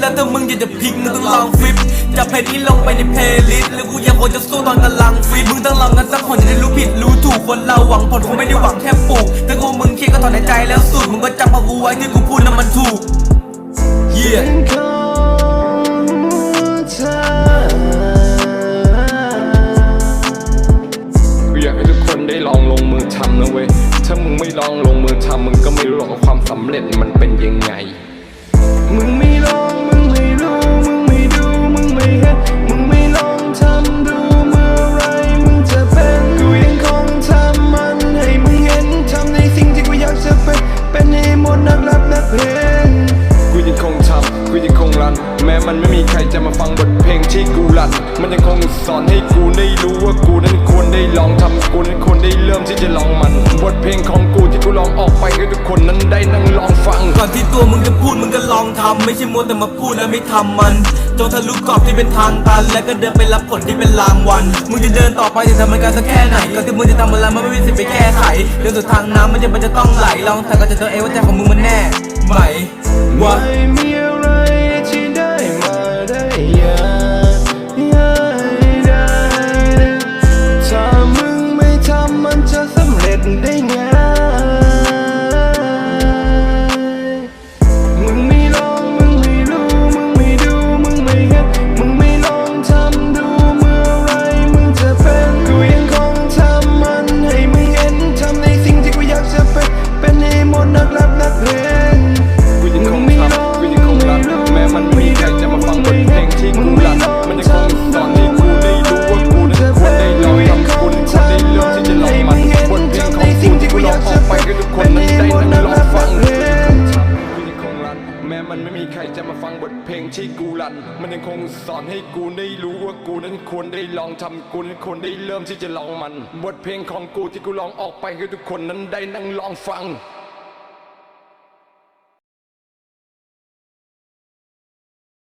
แล้วถ้ามึงอยากจะพิกมึงต้องลองฟลิปจะเพลงนี้ลงไปในเพลย์ลิสต์แล้วกูยังคงจะสู้ตอนกำลังฟิตมึงต้องลองกันสักคนจะได้รู้ผิดรู้ถูกคนเราหวังผลคงไม่ได้หวังแค่ปลูกถ้ากูมึงคิดก็ถอนในใจแล้วสูดมึงก็จำเอากูไว้ที่กูพูดนั้นมันถูก yeah กูอยากให้ทุกคนได้ลองลงมือทำนะเว้ย ถ้ามึงไม่ลองลงมือทำมึงก็ไม่รู้หรอกว่าความสำเร็จมันเป็นยังไง แม้มันไม่มีใครจะมาฟังบทเพลงที่กูรันมันยังคงสอนให้กูได้รู้ว่ากูนั้นควรได้ลองทำกูนั้นควรได้เริ่มที่จะลองมัน บทเพลงของกูที่กูลองออกไปให้ทุกคนนั้นได้นั่งลองฟัง ก่อนที่ตัวมึงจะพูดมึงก็ลองทำไม่ใช่มัวแต่มาพูดแล้วไม่ทำมัน จงทะลุกรอบที่เป็นทางตัน แล้วก็เดินไปรับผลที่เป็นรางวัลมึงจะเดินต่อไปจะทำมันกันสักแค่ไหนก่อนที่มึงจะทำอะไรมันไม่มีสิทธิ์ไปแก้ไขเดินสู่ทางน้ำมันจะมันจะต้องไหลลองถ่ก็จะเจอเองว่าใจของมึงมันแน่ไหมวะ ใครจะมาฟังบทเพลงที่กูรัน มันยังคงสอนให้กูได้รู้ว่ากูนั้นควรได้ลองทำกูนั้นควรได้เริ่มที่จะลองมัน บทเพลงของกูที่กูลองออกไปให้ทุกคนนั้นได้นั่งลองฟัง